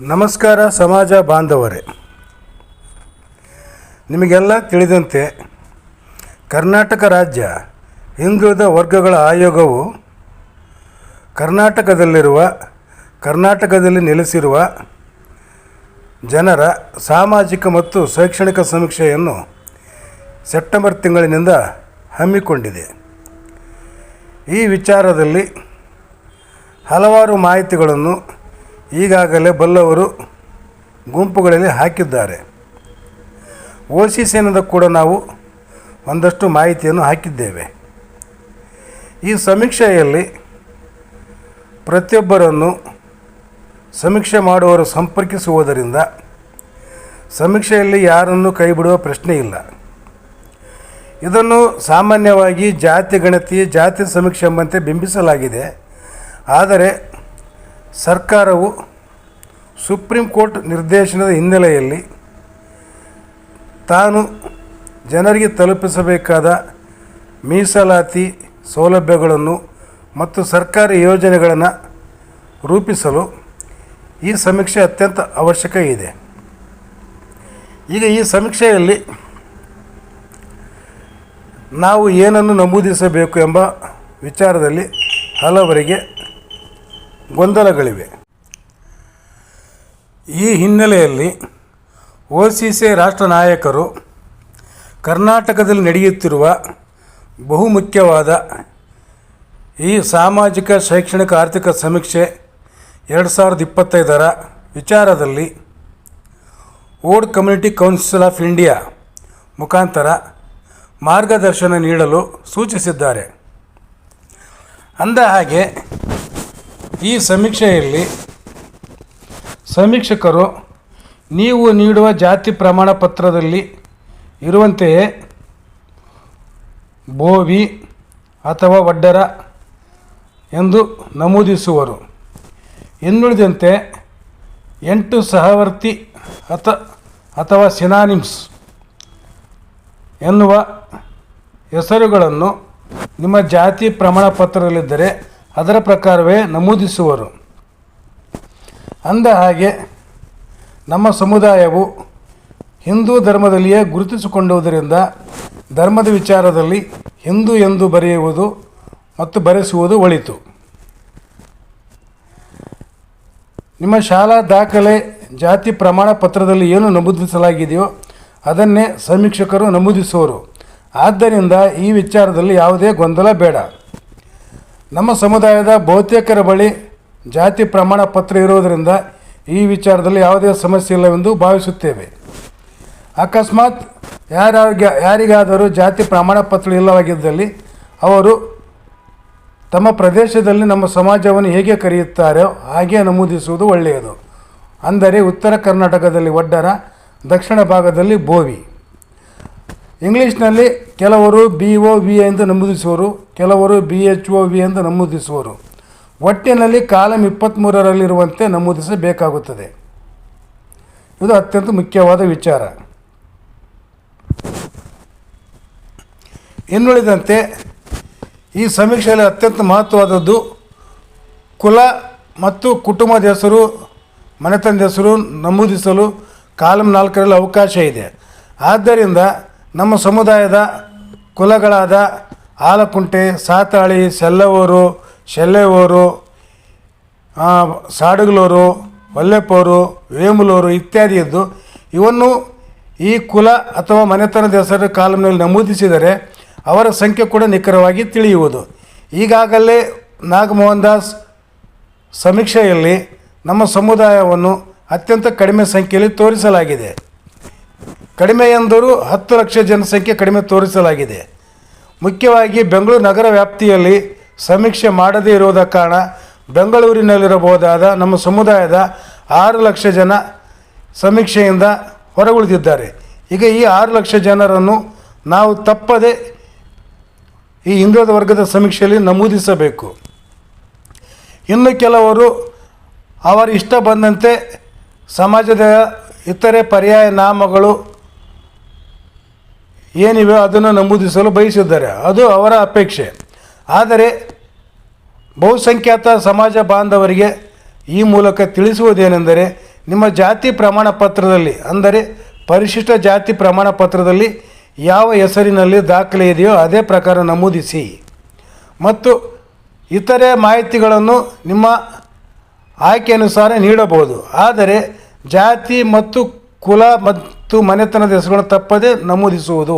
ನಮಸ್ಕಾರ ಸಮಾಜ ಬಾಂಧವರೇ. ನಿಮಗೆಲ್ಲ ತಿಳಿದಂತೆ ಕರ್ನಾಟಕ ರಾಜ್ಯ ಹಿಂದುಳಿದ ವರ್ಗಗಳ ಆಯೋಗವು ಕರ್ನಾಟಕದಲ್ಲಿರುವ, ಕರ್ನಾಟಕದಲ್ಲಿ ನೆಲೆಸಿರುವ ಜನರ ಸಾಮಾಜಿಕ ಮತ್ತು ಶೈಕ್ಷಣಿಕ ಸಮೀಕ್ಷೆಯನ್ನು ಸೆಪ್ಟೆಂಬರ್ ತಿಂಗಳಿನಿಂದ ಹಮ್ಮಿಕೊಂಡಿದೆ. ಈ ವಿಚಾರದಲ್ಲಿ ಹಲವಾರು ಮಾಹಿತಿಗಳನ್ನು ಈಗಾಗಲೇ ಬಲ್ಲವರು ಗುಂಪುಗಳಲ್ಲಿ ಹಾಕಿದ್ದಾರೆ. ಓ ಸಿ ಸೇನದ ಕೂಡ ನಾವು ಒಂದಷ್ಟು ಮಾಹಿತಿಯನ್ನು ಹಾಕಿದ್ದೇವೆ. ಈ ಸಮೀಕ್ಷೆಯಲ್ಲಿ ಪ್ರತಿಯೊಬ್ಬರನ್ನು ಸಮೀಕ್ಷೆ ಮಾಡುವವರು ಸಂಪರ್ಕಿಸುವುದರಿಂದ ಸಮೀಕ್ಷೆಯಲ್ಲಿ ಯಾರನ್ನು ಕೈಬಿಡುವ ಪ್ರಶ್ನೆ ಇಲ್ಲ. ಇದನ್ನು ಸಾಮಾನ್ಯವಾಗಿ ಜಾತಿ ಗಣತಿ, ಜಾತಿ ಸಮೀಕ್ಷೆ ಎಂಬಂತೆ ಬಿಂಬಿಸಲಾಗಿದೆ. ಆದರೆ ಸರ್ಕಾರವು ಸುಪ್ರೀಂ ಕೋರ್ಟ್ ನಿರ್ದೇಶನದ ಹಿನ್ನೆಲೆಯಲ್ಲಿ ತಾನು ಜನರಿಗೆ ತಲುಪಿಸಬೇಕಾದ ಮೀಸಲಾತಿ ಸೌಲಭ್ಯಗಳನ್ನು ಮತ್ತು ಸರ್ಕಾರಿ ಯೋಜನೆಗಳನ್ನು ರೂಪಿಸಲು ಈ ಸಮೀಕ್ಷೆ ಅತ್ಯಂತ ಅವಶ್ಯಕ ಇದೆ. ಈಗ ಈ ಸಮೀಕ್ಷೆಯಲ್ಲಿ ನಾವು ಏನನ್ನು ನಮೂದಿಸಬೇಕು ಎಂಬ ವಿಚಾರದಲ್ಲಿ ಹಲವರಿಗೆ ಗೊಂದಲಗಳಿವೆ. ಈ ಹಿನ್ನೆಲೆಯಲ್ಲಿ ಒ ಸಿ ಸಿ ರಾಷ್ಟ್ರ ನಾಯಕರು ಕರ್ನಾಟಕದಲ್ಲಿ ನಡೆಯುತ್ತಿರುವ ಬಹುಮುಖ್ಯವಾದ ಈ ಸಾಮಾಜಿಕ, ಶೈಕ್ಷಣಿಕ, ಆರ್ಥಿಕ ಸಮೀಕ್ಷೆ ಎರಡು ಸಾವಿರದ ಇಪ್ಪತ್ತೈದರ ವಿಚಾರದಲ್ಲಿ old community council of India ಮುಖಾಂತರ ಮಾರ್ಗದರ್ಶನ ನೀಡಲು ಸೂಚಿಸಿದ್ದಾರೆ. ಅಂದ ಹಾಗೆ ಈ ಸಮೀಕ್ಷೆಯಲ್ಲಿ ಸಮೀಕ್ಷಕರು, ನೀವು ನೀಡುವ ಜಾತಿ ಪ್ರಮಾಣ ಪತ್ರದಲ್ಲಿ ಇರುವಂತೆಯೇ ಬೋವಿ ಅಥವಾ ಒಡ್ಡರ ಎಂದು ನಮೂದಿಸುವರು. ಇನ್ನುಳಿದಂತೆ ಎಂಟು ಸಹವರ್ತಿ ಅಥ ಅಥವಾ ಸಿನಾನಿಮ್ಸ್ ಎನ್ನುವ ಹೆಸರುಗಳನ್ನು ನಿಮ್ಮ ಜಾತಿ ಪ್ರಮಾಣ ಪತ್ರದಲ್ಲಿದ್ದರೆ ಅದರ ಪ್ರಕಾರವೇ ನಮೂದಿಸುವರು. ಅಂದ ಹಾಗೆ ನಮ್ಮ ಸಮುದಾಯವು ಹಿಂದೂ ಧರ್ಮದಲ್ಲಿಯೇ ಗುರುತಿಸಿಕೊಂಡುವುದರಿಂದ ಧರ್ಮದ ವಿಚಾರದಲ್ಲಿ ಹಿಂದೂ ಎಂದು ಬರೆಯುವುದು ಮತ್ತು ಬರೆಸುವುದು ಒಳಿತು. ನಿಮ್ಮ ಶಾಲಾ ದಾಖಲೆ ಜಾತಿ ಪ್ರಮಾಣ ಪತ್ರದಲ್ಲಿ ಏನು ನಮೂದಿಸಲಾಗಿದೆಯೋ ಅದನ್ನೇ ಸಮೀಕ್ಷಕರು ನಮೂದಿಸುವರು. ಆದ್ದರಿಂದ ಈ ವಿಚಾರದಲ್ಲಿ ಯಾವುದೇ ಗೊಂದಲ ಬೇಡ. ನಮ್ಮ ಸಮುದಾಯದ ಬಹುತೇಕರ ಬಳಿ ಜಾತಿ ಪ್ರಮಾಣ ಪತ್ರ ಇರುವುದರಿಂದ ಈ ವಿಚಾರದಲ್ಲಿ ಯಾವುದೇ ಸಮಸ್ಯೆ ಇಲ್ಲವೆಂದು ಭಾವಿಸುತ್ತೇವೆ. ಅಕಸ್ಮಾತ್ ಯಾರ್ಯಾರಿಗೆ ಯಾರಿಗಾದರೂ ಜಾತಿ ಪ್ರಮಾಣ ಪತ್ರ ಇಲ್ಲವಾಗಿದ್ದಲ್ಲಿ ಅವರು ತಮ್ಮ ಪ್ರದೇಶದಲ್ಲಿ ನಮ್ಮ ಸಮಾಜವನ್ನು ಹೇಗೆ ಕರೆಯುತ್ತಾರೋ ಹಾಗೆ ನಮೂದಿಸುವುದು ಒಳ್ಳೆಯದು. ಅಂದರೆ ಉತ್ತರ ಕರ್ನಾಟಕದಲ್ಲಿ ಒಡ್ಡರ ದಕ್ಷಿಣ ಭಾಗದಲ್ಲಿ ಬೋವಿ. ಇಂಗ್ಲೀಷ್ನಲ್ಲಿ ಕೆಲವರು ಬಿ ಒ ವಿ ಎಂದು ನಮೂದಿಸುವರು, ಕೆಲವರು ಬಿ ಎಚ್ ಒ ವಿ ಎಂದು ನಮೂದಿಸುವರು. ಒಟ್ಟಿನಲ್ಲಿ ಕಾಲಂ ಇಪ್ಪತ್ತ್ಮೂರರಲ್ಲಿರುವಂತೆ ನಮೂದಿಸಬೇಕಾಗುತ್ತದೆ. ಇದು ಅತ್ಯಂತ ಮುಖ್ಯವಾದ ವಿಚಾರ. ಇನ್ನುಳಿದಂತೆ, ಈ ಸಮೀಕ್ಷೆಯಲ್ಲಿ ಅತ್ಯಂತ ಮಹತ್ವವಾದದ್ದು, ಕುಲ ಮತ್ತು ಕುಟುಂಬದ ಹೆಸರು, ಮನೆತನದ ಹೆಸರು ನಮೂದಿಸಲು ಕಾಲಂ ನಾಲ್ಕರಲ್ಲಿ ಅವಕಾಶ ಇದೆ. ಆದ್ದರಿಂದ ನಮ್ಮ ಸಮುದಾಯದ ಕುಲಗಳಾದ ಆಲಕುಂಟೆ, ಸಾತಾಳಿ, ಸೆಲ್ಲವೂರು, ಶೆಲ್ಲೆವೂರು ಸಾಡುಗಲೂರು ವಲ್ಲೆಪ್ಪೋರು ವೇಮುಲೂರು ಇತ್ಯಾದಿಯದ್ದು ಇವನ್ನು ಈ ಕುಲ ಅಥವಾ ಮನೆತನದ ಹೆಸರು ಕಾಲಂನಲ್ಲಿ ನಮೂದಿಸಿದರೆ ಅವರ ಸಂಖ್ಯೆ ಕೂಡ ನಿಖರವಾಗಿ ತಿಳಿಯುವುದು. ಈಗಾಗಲೇ ನಾಗಮೋಹನ್ ದಾಸ್ ಸಮೀಕ್ಷೆಯಲ್ಲಿ ನಮ್ಮ ಸಮುದಾಯವನ್ನು ಅತ್ಯಂತ ಕಡಿಮೆ ಸಂಖ್ಯೆಯಲ್ಲಿ ತೋರಿಸಲಾಗಿದೆ. ಕಡಿಮೆ ಎಂದರೂ ಹತ್ತು ಲಕ್ಷ ಜನಸಂಖ್ಯೆ ಕಡಿಮೆ ತೋರಿಸಲಾಗಿದೆ. ಮುಖ್ಯವಾಗಿ ಬೆಂಗಳೂರು ನಗರ ವ್ಯಾಪ್ತಿಯಲ್ಲಿ ಸಮೀಕ್ಷೆ ಮಾಡದೇ ಇರುವುದ ಕಾರಣ ಬೆಂಗಳೂರಿನಲ್ಲಿರಬಹುದಾದ ನಮ್ಮ ಸಮುದಾಯದ ಆರು ಲಕ್ಷ ಜನ ಸಮೀಕ್ಷೆಯಿಂದ ಹೊರಗುಳಿದಿದ್ದಾರೆ. ಈಗ ಈ ಆರು ಲಕ್ಷ ಜನರನ್ನು ನಾವು ತಪ್ಪದೆ ಈ ಹಿಂದುಳಿದ ವರ್ಗದ ಸಮೀಕ್ಷೆಯಲ್ಲಿ ನಮೂದಿಸಬೇಕು. ಇನ್ನು ಕೆಲವರು ಅವರ ಇಷ್ಟ ಬಂದಂತೆ ಸಮಾಜದ ಇತರೆ ಪರ್ಯಾಯ ನಾಮಗಳು ಏನಿವೆ ಅದನ್ನು ನಮೂದಿಸಲು ಬಯಸಿದ್ದಾರೆ. ಅದು ಅವರ ಅಪೇಕ್ಷೆ. ಆದರೆ ಬಹುಸಂಖ್ಯಾತ ಸಮಾಜ ಬಾಂಧವರಿಗೆ ಈ ಮೂಲಕ ತಿಳಿಸುವುದೇನೆಂದರೆ, ನಿಮ್ಮ ಜಾತಿ ಪ್ರಮಾಣ ಪತ್ರದಲ್ಲಿ ಅಂದರೆ ಪರಿಶಿಷ್ಟ ಜಾತಿ ಪ್ರಮಾಣ ಪತ್ರದಲ್ಲಿ ಯಾವ ಹೆಸರಿನಲ್ಲಿ ದಾಖಲೆ ಇದೆಯೋ ಅದೇ ಪ್ರಕಾರ ನಮೂದಿಸಿ. ಮತ್ತು ಇತರೆ ಮಾಹಿತಿಗಳನ್ನು ನಿಮ್ಮ ಆಯ್ಕೆ ಅನುಸಾರ ನೀಡಬಹುದು. ಆದರೆ ಜಾತಿ ಮತ್ತು ಕುಲ ಮತ್ತು ಮನೆತನದ ಹೆಸರುಗಳನ್ನು ತಪ್ಪದೆ ನಮೂದಿಸುವುದು.